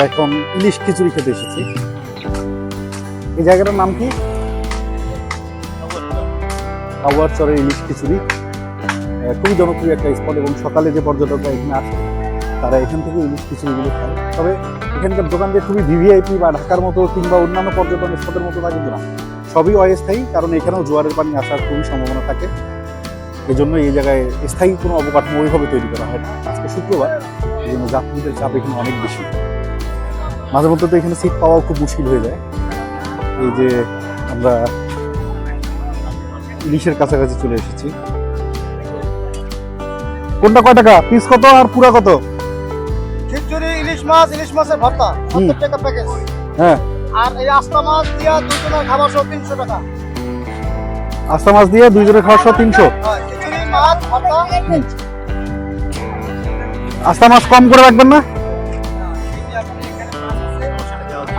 আমরা এখন ইলিশ খিচুড়ি খেতে এসেছি। এই জায়গাটার নাম কি? কাওয়ার চরের ইলিশ খিচুড়ি। খুবই জনপ্রিয় একটা স্পট এবং সকালে যে পর্যটকরা এখানে আসে, তারা এখান থেকে ইলিশ খিচুড়িগুলো খায়। তবে এখানকার দোকান যে খুবই ভিভিআইপি বা ঢাকার মতো কিংবা অন্যান্য পর্যটন স্পটের মতো তা কিন্তু না সবই অস্থায়ী, কারণ এখানেও জোয়ারের পানি আসার খুবই সম্ভাবনা থাকে। এই জন্য এই জায়গায় স্থায়ী কোনো অবকাঠামো ওইভাবে তৈরি করা হয় না। আজকে শুক্রবার, এই জন্য যাত্রীদের চাপ এখানে অনেক বেশি। মাঝে মধ্যে তো এখানে সিট পাওয়াও খুব মুশকিল হয়ে যায়। এই যে আমরা ইলিশের কাছাকাছি চলে এসেছি। কোনটা কয় টাকা? পিস কত আর পুরা কত? খিচুড়ি ইলিশ মাছ ইলিশ মাছের ভর্তা সত্তর টাকা প্যাকেজ হ্যাঁ। আর এই আস্তা মাছ দিয়া দুজনের খাবার সহ তিনশো টাকা। আস্তা মাছ দিয়ে দুইজনের খাওয়ার সহ তিনশো? ভর্তা। আস্তা মাছ কম করে রাখবেন না?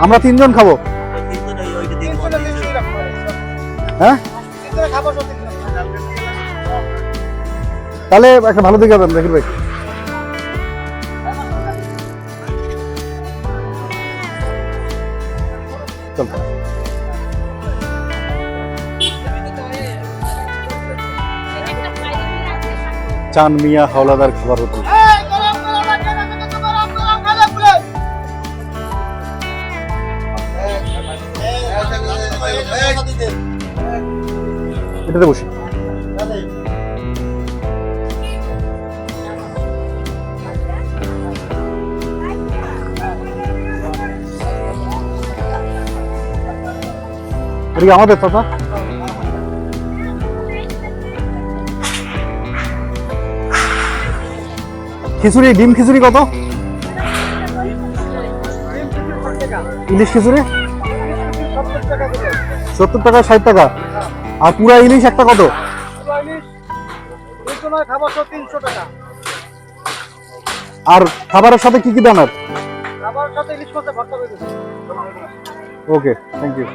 আমরা তিনজন খাব। হ্যাঁ। তাহলে একটা ভালো দিকে দেখুন ভাই চান মিয়া, হাওলাদার খাবার হোটেল এটাতে বসি। আমাদের চাচা? খিচুড়ি ডিম খিচুড়ি কত? ইলিশ খিচুড়ি। সত্তর টাকা ষাট টাকা। আর পুরা ইলিশ একটা কত? আর খাবারের সাথে কি কি দেন আর ওকে থ্যাংক ইউ।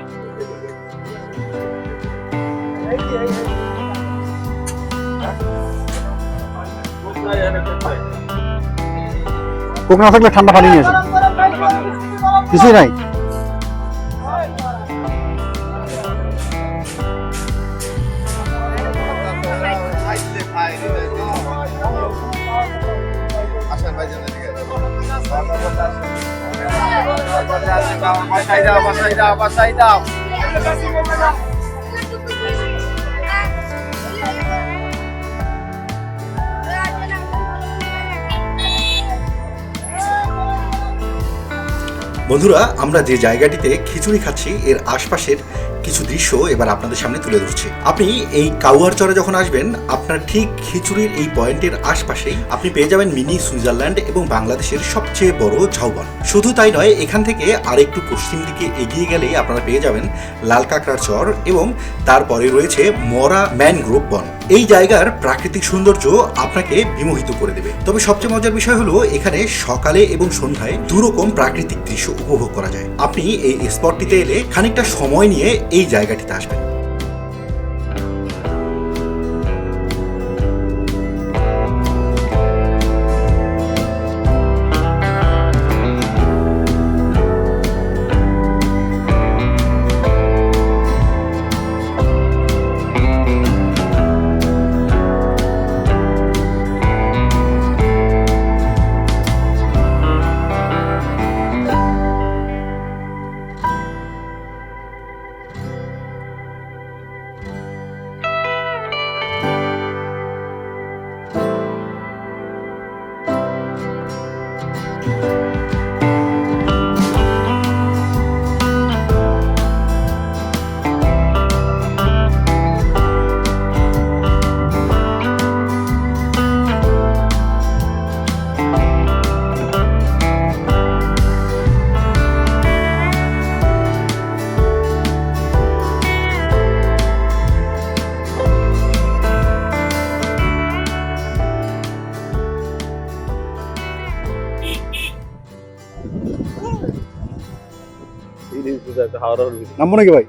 কোক না থাকলে ঠান্ডা পানি নিয়ে কিছুই গরম, বন্ধুরা আমরা যে জায়গাটিতে খিচুড়ি খাচ্ছি এর আশপাশের কিছু দৃশ্য এবার আপনাদের সামনে তুলে ধরছে। আপনি এই কাউয়ার চরে যখন আসবেন, আপনার ঠিক খিচুড়ির এই পয়েন্টের আশপাশেই আপনি পেয়ে যাবেন মিনি সুইজারল্যান্ড এবং বাংলাদেশের সবচেয়ে বড় ঝাউবন। শুধু তাই নয়, এখান থেকে আর একটু পশ্চিম দিকে এগিয়ে গেলেই আপনারা পেয়ে যাবেন লাল কাঁকড়ার চর এবং তারপরে রয়েছে মরা ম্যানগ্রোভ বন। এই জায়গার প্রাকৃতিক সৌন্দর্য আপনাকে বিমোহিত করে দেবে। তবে সবচেয়ে মজার বিষয় হলো, এখানে সকালে এবং সন্ধ্যায় দুরকম প্রাকৃতিক দৃশ্য উপভোগ করা যায়। আপনি এই স্পটটিতে এলে খানিকটা সময় নিয়ে এই জায়গাটিতে আসবেন। নামবো নাকি ভাই?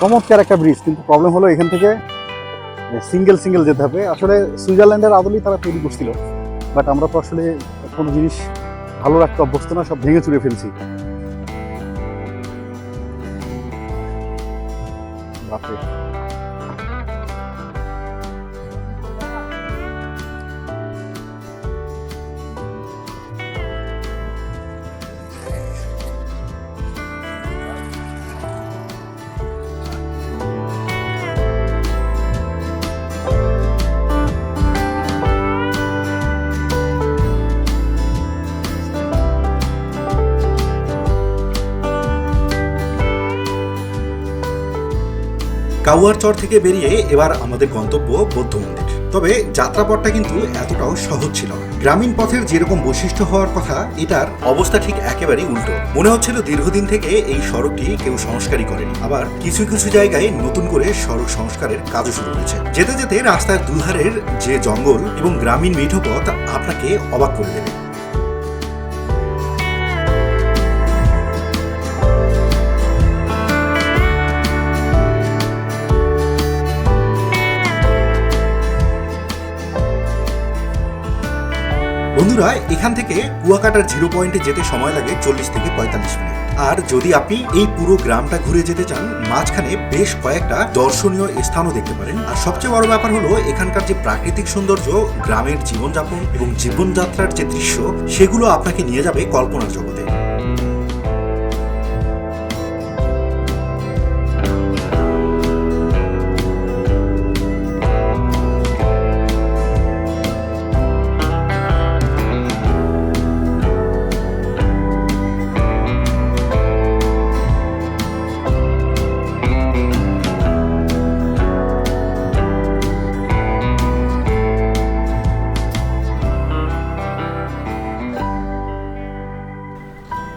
চমৎকার একটা ব্রিজ কিন্তু প্রবলেম হলো এখান থেকে সিঙ্গেল সিঙ্গেল যেতে হবে। আসলে সুইজারল্যান্ডের আদলেই তারা তৈরি করছিল বাট আমরা তো আসলে কোনো জিনিস ভালো রাখতে অভ্যস্ত না সব ভেঙে চুরে ফেলছি। বাপরে। কাউয়ার চর থেকে বেরিয়ে এবার আমাদের গন্তব্য বৌদ্ধ মন্দির। তবে যাত্রাপথটা কিন্তু এতটাও সহজ ছিল গ্রামীণ পথের যেরকম বৈশিষ্ট্য হওয়ার কথা, এটার অবস্থা ঠিক একেবারেই উল্টো। মনে হচ্ছিল দীর্ঘদিন থেকে এই সড়কটি কেউ সংস্কারই করেনি। আবার কিছু কিছু জায়গায় নতুন করে সড়ক সংস্কারের কাজও শুরু হয়েছে। যেতে যেতে রাস্তার দুধারের যে জঙ্গল এবং গ্রামীণ মিঠো পথ আপনাকে অবাক করে দেবে। বন্ধুরা, এখান থেকে কুয়াকাটার জিরো পয়েন্টে যেতে সময় লাগে চল্লিশ থেকে পঁয়তাল্লিশ মিনিট। আর যদি আপনি এই পুরো গ্রামটা ঘুরে যেতে চান, মাঝখানে বেশ কয়েকটা দর্শনীয় স্থানও দেখতে পারেন। আর সবচেয়ে বড় ব্যাপার হলো, এখানকার যে প্রাকৃতিক সৌন্দর্য, গ্রামের জীবনযাপন এবং জীবনযাত্রার যে দৃশ্য, সেগুলো আপনাকে নিয়ে যাবে কল্পনার জগতে।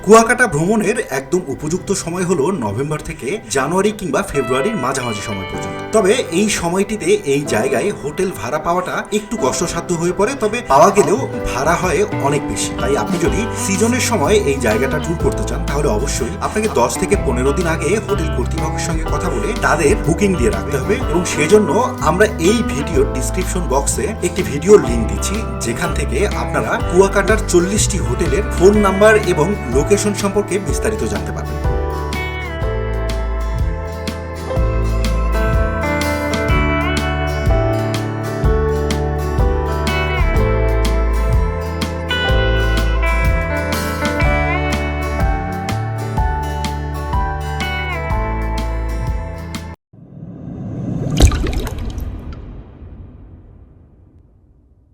কুয়াকাটা ভ্রমণের একদম উপযুক্ত সময় হলো নভেম্বর থেকে জানুয়ারি কিংবা ফেব্রুয়ারির মাঝামাঝি সময় পর্যন্ত। তবে এই সময়টিতে এই জায়গায় হোটেল ভাড়া পাওয়াটা একটু কষ্টসাধ্য হয়ে পড়ে, তবে পাওয়া গেলেও ভাড়া হয় অনেক বেশি। তাই আপনি যদি সিজনের সময় এই জায়গাটা ট্যুর করতে চান, তাহলে অবশ্যই আপনাকে দশ থেকে পনেরো দিন আগে হোটেল কর্তৃপক্ষের সঙ্গে কথা বলে তাদের বুকিং দিয়ে রাখতে হবে এবং সেজন্য আমরা এই ভিডিওর ডিসক্রিপশন বক্সে একটি ভিডিও লিংক দিচ্ছি, যেখান থেকে আপনারা কুয়াকাটার চল্লিশটি হোটেলের ফোন নাম্বার এবং লোকেশন সম্পর্কে বিস্তারিত জানতে পারবেন।